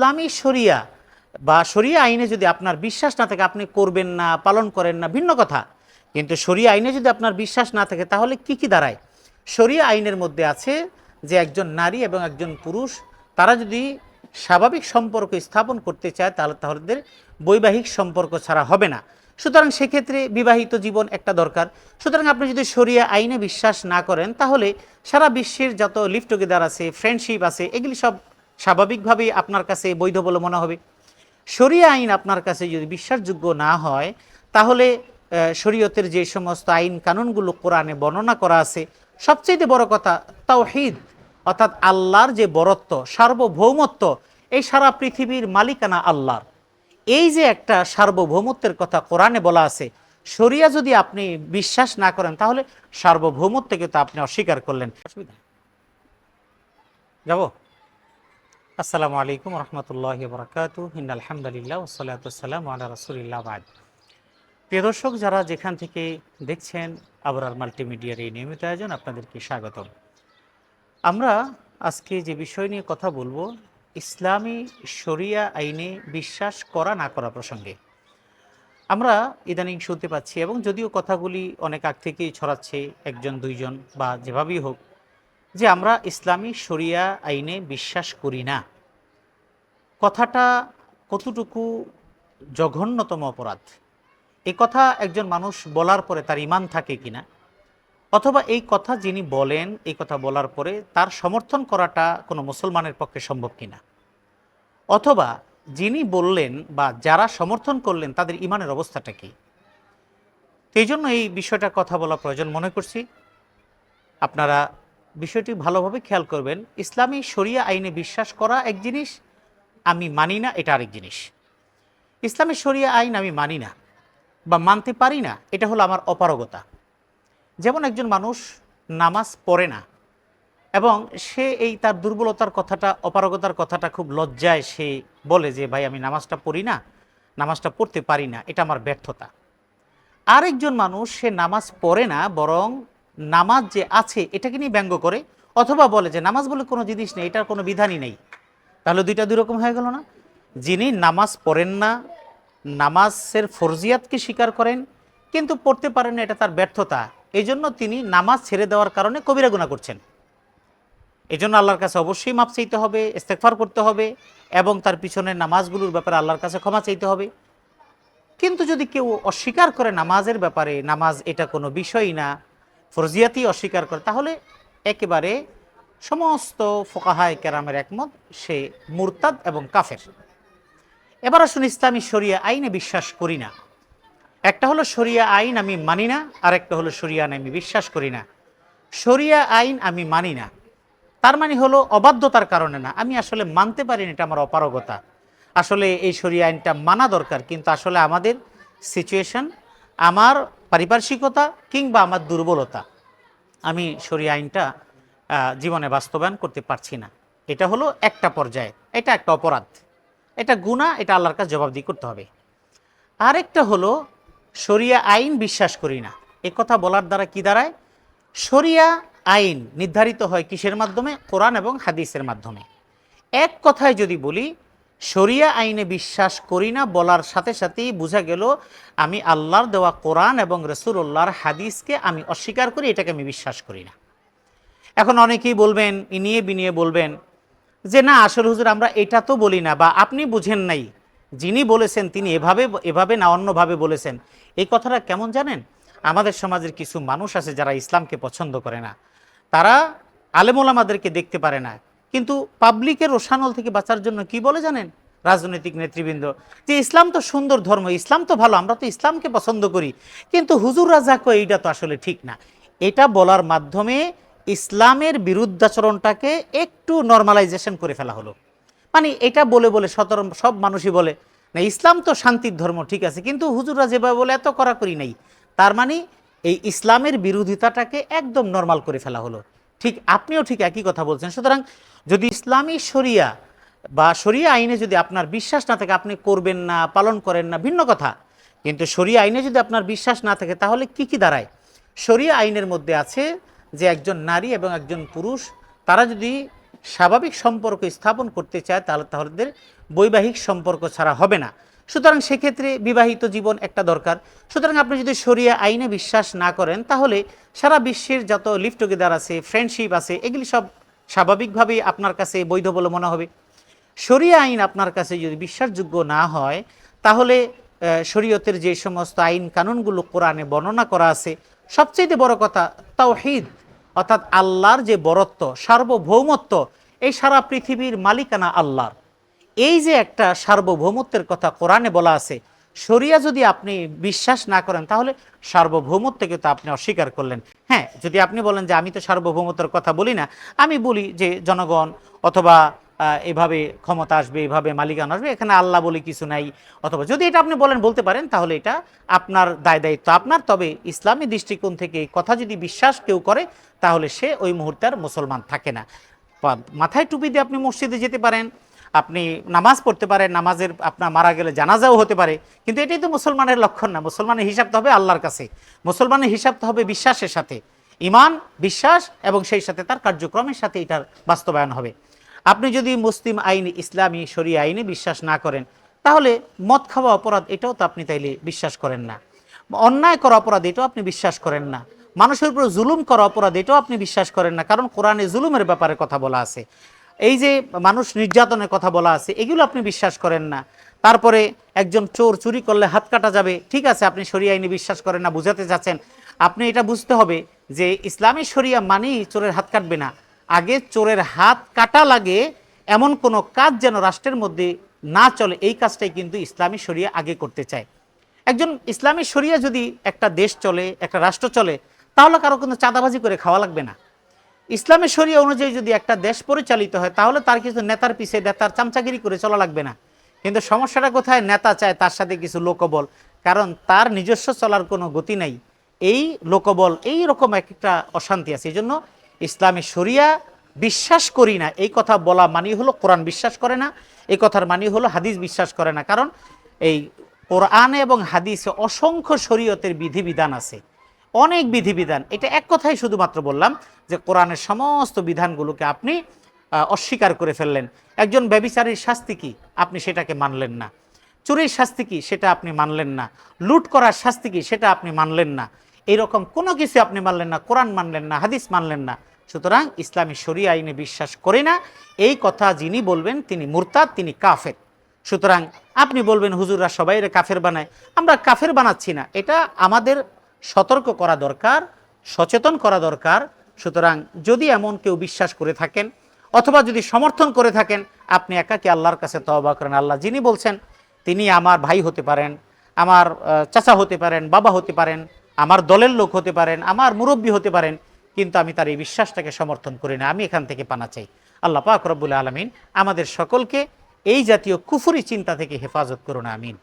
ইসলামী শরিয়া বা শরিয়া আইনে যদি আপনার বিশ্বাস না থাকে, আপনি করবেন না, পালন করেন না, ভিন্ন কথা। কিন্তু শরিয়া আইনে যদি আপনার বিশ্বাস না থাকে, তাহলে কি কি দাঁড়ায়? শরিয়া আইনের মধ্যে আছে যে একজন নারী এবং একজন পুরুষ, তারা যদি স্বাভাবিক সম্পর্ক স্থাপন করতে চায়, তাহলে তাদের বৈবাহিক সম্পর্ক ছাড়া হবে না। সুতরাং সেক্ষেত্রে বিবাহিত জীবন একটা দরকার। সুতরাং আপনি যদি শরিয়া আইনে বিশ্বাস না করেন, তাহলে সারা বিশ্বের যত লিভ আছে ফ্রেন্ডশিপ আছে, এগুলি সব স্বাভাবিকভাবেই আপনার কাছে বৈধ বলে মনে হবে। শরিয়া আইন আপনার কাছে যদি বিশ্বাসযোগ্য না হয়, তাহলে শরীয়তের যে সমস্ত আইন কানুনগুলো কোরআনে বর্ণনা করা আছে সবচেয়ে বড় কথা তাওহিদ, অর্থাৎ আল্লাহর যে বরত্ব, সার্বভৌমত্ব, এই সারা পৃথিবীর মালিকানা আল্লাহর। এই যে একটা সার্বভৌমত্বের কথা কোরআনে বলা আছে, শরিয়া যদি আপনি বিশ্বাস না করেন, তাহলে সার্বভৌমত্বকে তো আপনি অস্বীকার করলেন। অসুবিধা। যাব? আসসালামু আলাইকুম রহমতুল্লাহ বরকাত। আলহামদুলিল্লাহ ওসালাতাম আল্লাহ রসুলিল্লাহ বাদ। প্রিয় দর্শক, যারা যেখান থেকে দেখছেন আবরার মাল্টিমিডিয়ার এই নিয়মিত আয়োজন, আপনাদেরকে স্বাগতম। আমরা আজকে যে বিষয় নিয়ে কথা বলব, ইসলামী শরিয়া আইনে বিশ্বাস করা না করা প্রসঙ্গে। আমরা ইদানিং শুনতে পাচ্ছি এবং যদিও কথাগুলি অনেক আগ থেকেই ছড়াচ্ছে, একজন, দুইজন বা যেভাবেই হোক যে আমরা ইসলামী শরিয়া আইনে বিশ্বাস করি না। কথাটা কতটুকু জঘন্যতম অপরাধ? এই কথা একজন মানুষ বলার পরে তার ইমান থাকে কিনা? অথবা এই কথা যিনি বলেন, এই কথা বলার পরে তার সমর্থন করাটা কোনো মুসলমানের পক্ষে সম্ভব কিনা? অথবা যিনি বললেন বা যারা সমর্থন করলেন, তাদের ইমানের অবস্থাটা কি? এই জন্য এই বিষয়টা কথা বলা প্রয়োজন মনে করছি। আপনারা বিষয়টি ভালোভাবে খেয়াল করবেন। ইসলামী শরিয়া আইনে বিশ্বাস করা এক জিনিস, আমি মানি না, এটা আরেক জিনিস। ইসলামী শরিয়া আইন আমি মানি না বা মানতে পারি না, এটা হলো আমার অপারগতা। যেমন একজন মানুষ নামাজ পড়ে না এবং সে এই তার দুর্বলতার কথাটা, অপারগতার কথাটা খুব লজ্জায় সে বলে যে, ভাই, আমি নামাজটা পড়ি না, নামাজটা পড়তে পারি না, এটা আমার ব্যর্থতা। আরেকজন মানুষ সে নামাজ পড়ে না, বরং নামাজ যে আছে, এটাকে নিয়ে ব্যঙ্গ করে, অথবা বলে যে নামাজ বলে কোনো জিনিস নেই, এটার কোনো বিধানই নেই। তাহলে দুইটা দুই রকম হয়ে গেল না? যিনি নামাজ পড়েন না, নামাজের ফরজিয়াতকে স্বীকার করেন, কিন্তু পড়তে পারেন না, এটা তার ব্যর্থতা। এই জন্য তিনি নামাজ ছেড়ে দেওয়ার কারণে কবিরা গুণা করছেন। এই জন্য আল্লাহর কাছে অবশ্যই মাপ চাইতে হবে ইস্তেকফার করতে হবে, এবং তার পিছনের নামাজগুলোর ব্যাপারে আল্লাহর কাছে ক্ষমা চাইতে হবে। কিন্তু যদি কেউ অস্বীকার করে নামাজের ব্যাপারে, নামাজ এটা কোনো বিষয়ই না ফরজিয়াতি অস্বীকার করে, তাহলে একেবারে সমস্ত ফোকাহায় কেরামের একমত, সে মুরতাদ এবং কাফের। এবার আসুন ইসলামী শরিয়া আইনে বিশ্বাস করি না। একটা হলো শরিয়া আইন আমি মানি না আর একটা হলো শরিয়া আইন আমি বিশ্বাস করি না। শরিয়া আইন আমি মানি না। তার মানে হলো অবাধ্যতার কারণে না। আমি আসলে মানতে পারি না এটা আমার অপারগতা। আসলে এই শরিয়া আইনটা মানা দরকার, কিন্তু আসলে আমাদের সিচুয়েশন আমার পারিপার্শ্বিকতা কিংবা আমার দুর্বলতা। আমি শরিয়া আইনটা জীবনে বাস্তবায়ন করতে পারছি না। এটা হলো একটা পর্যায়ে। এটা একটা অপরাধ। এটা গুণা এটা আল্লাহর কাছে জবাবদিহি করতে হবে। আরেকটা হলো, শরিয়া আইন বিশ্বাস করি না। এ কথা বলার দ্বারা কি দাঁড়ায়? শরিয়া আইন নির্ধারিত হয় কিসের মাধ্যমে? কোরআন এবং হাদিসের মাধ্যমে। এক কথায় যদি বলি শরিয়া আইনে বিশ্বাস করি না বলার সাথে সাথেই বোঝা গেল, আমি আল্লাহর দেওয়া কোরআন এবং রসুল্লাহর হাদিসকে আমি অস্বীকার করি, এটাকে আমি বিশ্বাস করি না। এখন অনেকেই বলবেন ইনিয়ে বিনিয়ে বলবেন, যে না, আসল হুজুর, আমরা এটা তো বলি না, বা আপনি বুঝেন নাই, যিনি বলেছেন তিনি এভাবে এভাবে না অন্যভাবে বলেছেন। এই কথাটা কেমন জানেন? আমাদের সমাজের কিছু মানুষ আছে যারা ইসলামকে পছন্দ করে না। তারা আলেমোলামাদেরকে দেখতে পারে না। কিন্তু পাবলিকের রোশানল থেকে বাঁচার জন্য কি বলে জানেন? রাজনৈতিক নেতৃবৃন্দ। যে ইসলাম তো সুন্দর ধর্ম, ইসলাম তো ভালো, আমরা তো ইসলামকে পছন্দ করি। কিন্তু হুজুর রাজা কয়, এইটা তো আসলে ঠিক না। এটা বলার মাধ্যমে ইসলামের বিরুদ্ধাচরণটাকে একটু নর্মালাইজেশন করে ফেলা হলো। মানে এটা বলে বলে সতর সব মানুষই বলে, না, ইসলাম তো শান্তির ধর্ম, ঠিক আছে, কিন্তু হুজুররা যেভাবে বলে, এত করা করি নাই। তার মানে এই ইসলামের বিরোধিতাটাকে একদম নর্মাল করে ফেলা হলো। ঠিক আপনিও ঠিক একই কথা বলছেন। সুতরাং যদি ইসলামী শরিয়া বা শরিয়া আইনে যদি আপনার বিশ্বাস না থাকে, আপনি করবেন না, পালন করেন না, ভিন্ন কথা। কিন্তু শরিয়া আইনে যদি আপনার বিশ্বাস না থাকে, তাহলে কি কি দাঁড়ায়? শরিয়া আইনের মধ্যে আছে যে একজন নারী এবং একজন পুরুষ, তারা যদি স্বাভাবিক সম্পর্ক স্থাপন করতে চায়, তাহলে তাদের বৈবাহিক সম্পর্ক ছাড়া হবে না। সুতরাং সেক্ষেত্রে বিবাহিত জীবন একটা দরকার। সুতরাং আপনি যদি শরিয়া আইনে বিশ্বাস না করেন, তাহলে সারা বিশ্বের যত লিভ টুগেদার আছে, ফ্রেন্ডশিপ আছে, এগুলি সব স্বাভাবিকভাবেই আপনার কাছে বৈধ বলে মনে হবে। শরিয়া আইন আপনার কাছে যদি বিশ্বাসযোগ্য না হয়, তাহলে শরীয়তের যে সমস্ত আইন কানুনগুলো কোরআনে বর্ণনা করা আছে সবচেয়ে বড় কথা তাওহিদ, অর্থাৎ আল্লাহর যে বরত্ব, সার্বভৌমত্ব, এই সারা পৃথিবীর মালিকানা আল্লাহর। এই যে একটা সার্বভৌমত্বের কথা কোরআনে বলা আছে, শরিয়া যদি আপনি বিশ্বাস না করেন, তাহলে সার্বভৌমত্বকে তো আপনি অস্বীকার করলেন। হ্যাঁ যদি আপনি বলেন যে আমি তো সার্বভৌমত্বের কথা বলি না, আমি বলি যে জনগণ অথবা এভাবে ক্ষমতা আসবে, এভাবে মালিকানা আসবে, এখানে আল্লাহ বলে কিছু নাই। অথবা যদি এটা আপনি বলেন, বলতে পারেন, তাহলে এটা আপনার দায় দায়িত্ব আপনার। তবে ইসলামী দৃষ্টিকোণ থেকে এই কথা যদি বিশ্বাস কেউ করে, তাহলে সে ওই মুহূর্তে আর মুসলমান থাকে না। মাথায় টুপি দিয়ে আপনি মসজিদে যেতে পারেন আপনি নামাজ পড়তে পারেন, নামাজের আপনার মারা গেলে জানাজাও হতে পারে, কিন্তু এটাই তো মুসলমানের লক্ষণ না। মুসলমানের হিসাব তো হবে আল্লাহর কাছে। মুসলমানের হিসাব তো হবে বিশ্বাসের সাথে। ইমান বিশ্বাস এবং সেই সাথে তার কার্যক্রমের সাথে এটার বাস্তবায়ন হবে। আপনি যদি মুসলিম আইন, ইসলামী শরীয় আইনে বিশ্বাস না করেন, তাহলে মদ খাওয়া অপরাধ, এটাও তো আপনি তাইলে বিশ্বাস করেন না। অন্যায় করা অপরাধ, এটাও আপনি বিশ্বাস করেন না। মানুষের উপর জুলুম করা অপরাধ, এটাও আপনি বিশ্বাস করেন না, কারণ কোরআনে জুলুমের ব্যাপারে কথা বলা আছে। এই যে মানুষ নির্যাতনের কথা বলা আছে, এগুলো আপনি বিশ্বাস করেন না। তারপরে একজন চোর চুরি করলে হাত কাটা যাবে, ঠিক আছে, আপনি শরিয়া আইনে বিশ্বাস করেন না, বুঝাতে চাচ্ছেন। আপনি এটা বুঝতে হবে যে ইসলামী শরিয়া মানেই চোরের হাত কাটবে না। আগে চোরের হাত কাটা লাগে, এমন কোনো কাজ যেন রাষ্ট্রের মধ্যে না চলে, এই কাজটাই কিন্তু ইসলামী শরিয়া আগে করতে চায়। একজন ইসলামী শরিয়া যদি একটা দেশ চলে, একটা রাষ্ট্র চলে, তাহলে কারও কিন্তু চাঁদাবাজি করে খাওয়া লাগবে না। ইসলামের শরিয়া অনুযায়ী যদি একটা দেশ পরিচালিত হয়, তাহলে তার কিছু নেতার পিছে নেতার চামচাগিরি করে চলা লাগবে না। কিন্তু সমস্যাটা কোথায়? নেতা চায় তার সাথে কিছু লোকবল। কারণ তার নিজস্ব চলার কোনো গতি নাই। এই লোকবল, এই রকম একটা অশান্তি আছে। এই জন্য ইসলামী শরিয়া বিশ্বাস করি না। এই কথা বলা মানি হলো কোরআন বিশ্বাস করে না। এই কথার মানি হলো হাদিস বিশ্বাস করে না। কারণ এই কোরআনে এবং হাদিসে অসংখ্য শরীয়তের বিধিবিধান আছে। অনেক বিধিবিধান। এটা এক কথাই শুধুমাত্র বললাম যে কোরআনের সমস্ত বিধানগুলোকে আপনি অস্বীকার করে ফেললেন। একজন ব্যবিচারীর শাস্তি কি? আপনি সেটাকে মানলেন না। চুরির শাস্তি কি? সেটা আপনি মানলেন না। লুট করার শাস্তি কি? সেটা আপনি মানলেন না। এরকম কোনো কিছু আপনি মানলেন না, কোরআন মানলেন না, হাদিস মানলেন না। সুতরাং ইসলামী শরী আইনে বিশ্বাস করে না। এই কথা যিনি বলবেন তিনি মুরতাদ, তিনি কাফের। সুতরাং আপনি বলবেন, হুজুররা সবাই কাফের বানায়। আমরা কাফের বানাচ্ছি না। এটা আমাদের সতর্ক করা দরকার, সচেতন করা দরকার। সুতরাং যদি এমন কেউ বিশ্বাস করে থাকেন অথবা যদি সমর্থন করে থাকেন, আপনি একাকে আল্লাহর কাছে তওবা করেন। আল্লাহ যিনি বলছেন, তিনি আমার ভাই হতে পারেন, আমার চাচা হতে পারেন, বাবা হতে পারেন, আমার দলের লোক হতে পারেন, আমার মুরব্বী হতে পারেন, কিন্তু আমি তার এই বিশ্বাসটাকে সমর্থন করি না। আমি এখান থেকে পানা চাই। আল্লাহ পাক রব্বুল আলমিন আমাদের সকলকে এই জাতীয় কুফুরি চিন্তা থেকে হেফাজত করুন। আমিন।